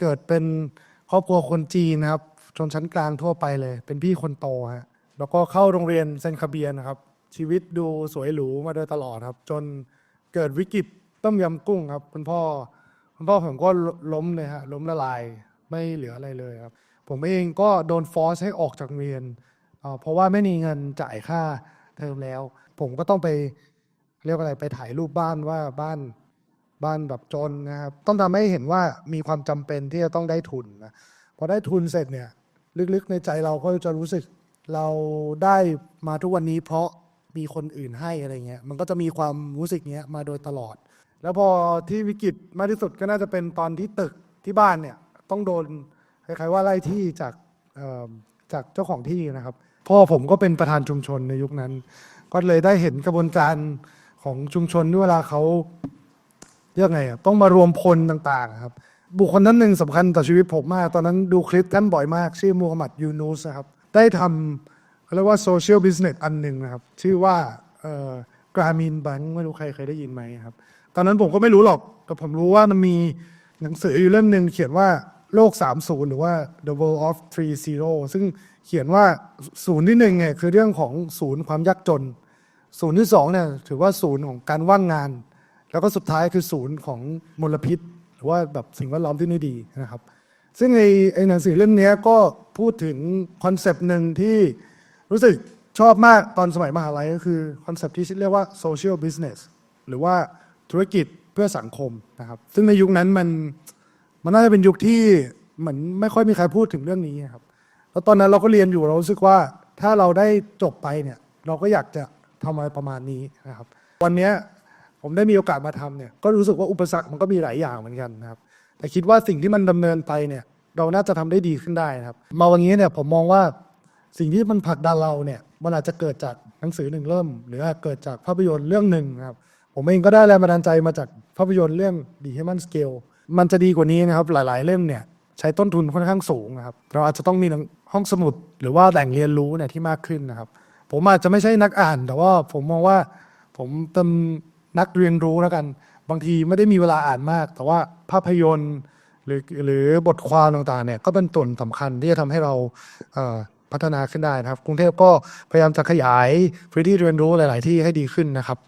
เกิดเป็นครอบครัวคนจีนนะครับชนชั้นกลางทั่วไปเลย เป็นพี่คนโตฮะแล้วก็เข้าโรงเรียนเซนคาเบียนนะครับ ชีวิตดูสวยหรูมาโดยตลอดครับ จนเกิดวิกฤตต้มยำกุ้งครับคุณพ่อคุณพ่อผมก็ล้มเลยฮะล้มละลายไม่เหลืออะไรเลยครับ ผมเองก็โดนฟอสให้ออกจากโรงเรียนเพราะว่าไม่มีเงินจ่ายค่าเทอมแล้ว ผมก็ต้องไปเรียกอะไรไปถ่ายรูปบ้านว่าบ้าน บ้านแบบจนนะครับต้องทำให้เห็นว่ามีความจำเป็นที่จะต้องได้ทุนนะพอได้ทุนเสร็จเนี่ยลึกๆในใจเราก็จะรู้สึกเราได้มาทุกวันนี้เพราะมีคนอื่นให้อะไรเงี้ยมันก็จะมีความรู้สึกเนี้ยมาโดยตลอด แล้วพอที่วิกฤตมากที่สุดก็น่าจะเป็นตอนที่ตึกที่บ้านเนี่ยต้องโดนคล้ายๆว่าไล่ที่จากเอ่อจากเจ้าของที่นะครับ พ่อผมก็เป็นประธานชุมชนในยุคนั้น ก็เลยได้เห็นกระบวนการของชุมชนที่เวลาเขา เรียกไงอะต้องมารวมพลต่างๆครับ บุคคลท่านหนึ่งสำคัญต่อชีวิตผมมาก ตอนนั้นดูคลิปท่านบ่อยมาก ชื่อมูฮัมหมัดยูนูสนะครับ ได้ทำเขาเรียกว่าโซเชียลบิสเนสอันหนึ่งนะครับ ชื่อว่าเอ่อกรามีนบังไม่รู้ใครเคยได้ยินไหมครับ ตอนนั้นผมก็ไม่รู้หรอก แต่ผมรู้ว่ามันมีหนังสืออยู่เล่มหนึ่งเขียนว่าโลก 30 หรือว่า the world of 30 ซึ่งเขียนว่าศูนย์ที่หนึ่งเนี่ยคือเรื่องของศูนย์ความยากจน ศูนย์ที่สองเนี่ยถือว่าศูนย์ของการว่างงาน แล้วก็สุดท้ายคือศูนย์ของมลพิษ หรือว่าแบบสิ่งแวดล้อมที่ไม่ดีนะครับ ซึ่งไอ้ไอ้หนังสือเล่มเนี้ก็พูดถึงคอนเซปต์หนึ่งที่รู้สึกชอบมากตอนสมัยมหาลัยก็คือคอนเซปต์ที่เรียกว่า social business หรือว่าธุรกิจเพื่อสังคมนะครับ ซึ่งในยุคนั้นมันมันน่าจะเป็นยุคที่เหมือนไม่ค่อยมีใครพูดถึงเรื่องนี้ครับแล้วตอนนั้นเราก็เรียนอยู่เรารู้สึกว่าถ้าเราได้จบไปเนี่ยเราก็อยากจะทำอะไรประมาณนี้นะครับ วันนี้ ผมได้มีโอกาสมาทำเนี่ยก็รู้สึกว่าอุปสรรคมันก็มีหลายอย่างเหมือนกันนะครับ แต่คิดว่าสิ่งที่มันดำเนินไปเนี่ยเราน่าจะทำได้ดีขึ้นได้นะครับ มาวันนี้เนี่ยผมมองว่าสิ่งที่มันผลักดันเราเนี่ยมันอาจจะเกิดจากหนังสือหนึ่งเล่ม หรืออาจเกิดจากภาพยนตร์เรื่องหนึ่งนะครับผมเองก็ได้แรงบันดาลใจมาจากภาพยนตร์เรื่อง The Human Scale มันจะดีกว่านี้นะครับหลาย ๆ เล่มเนี่ยใช้ต้นทุนค่อนข้างสูงนะครับเราอาจจะต้องมีห้องสมุดหรือว่าแหล่งเรียนรู้เนี่ยที่มากขึ้นนะครับ ผมอาจจะไม่ใช่นักอ่าน แต่ว่าผมมองว่าผมเป็น นักเรียนรู้แล้วกัน บางทีไม่ได้มีเวลาอ่านมาก แต่ว่าภาพยนตร์ หรือหรือบทความต่างๆเนี่ยก็เป็นส่วนสำคัญที่จะทำให้เราพัฒนาขึ้นได้นะครับ กรุงเทพก็พยายามจะขยายพื้นที่เรียนรู้หลาย ๆ ที่ให้ดีขึ้นนะครับ